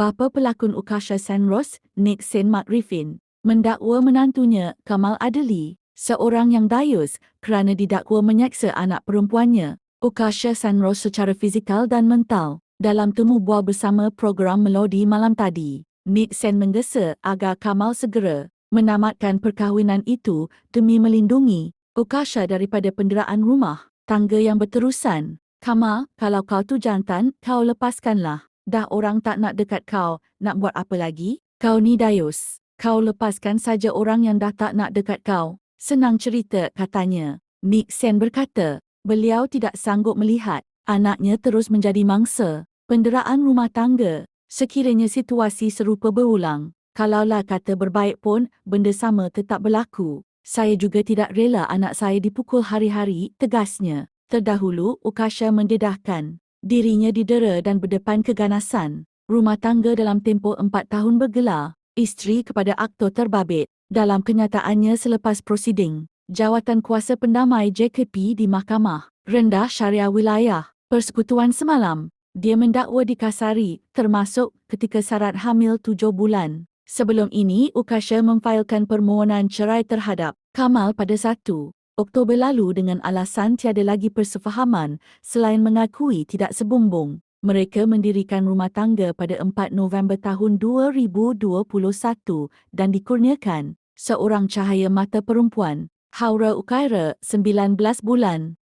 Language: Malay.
bapa pelakon Ukasha Senros, Nick Sen Makrifin, mendakwa menantunya Kamal Adeli, seorang yang dayus kerana didakwa menyeksa anak perempuannya, Ukasha Senros secara fizikal dan mental, dalam temu bual bersama program Melodi malam tadi. Nick Sen menggesa agar Kamal segera menamatkan perkahwinan itu demi melindungi Ukasha daripada penderaan rumah tangga yang berterusan. Kamal, kalau kau tu jantan, kau lepaskanlah. Dah orang tak nak dekat kau, nak buat apa lagi? Kau ni dayus. Kau lepaskan saja orang yang dah tak nak dekat kau. Senang cerita, katanya. Nick Sen berkata, beliau tidak sanggup melihat anaknya terus menjadi mangsa penderaan rumah tangga. Sekiranya situasi serupa berulang, kalaulah kata berbaik pun, benda sama tetap berlaku. Saya juga tidak rela anak saya dipukul hari-hari, tegasnya. Terdahulu, Ukasha mendedahkan dirinya didera dan berdepan keganasan. Rumah tangga dalam tempoh empat tahun bergelar. Isteri kepada aktor terbabit. Dalam kenyataannya selepas prosiding, jawatan kuasa pendamai JKP di Mahkamah Rendah Syariah Wilayah, Persekutuan semalam, dia mendakwa dikasari, termasuk ketika syarat hamil tujuh bulan. Sebelum ini, Ukasha memfailkan permohonan cerai terhadap Kamal pada 1 Oktober lalu dengan alasan tiada lagi persefahaman selain mengakui tidak sebumbung. Mereka mendirikan rumah tangga pada 4 November tahun 2021 dan dikurniakan seorang cahaya mata perempuan, Haura Ukaira, 19 bulan.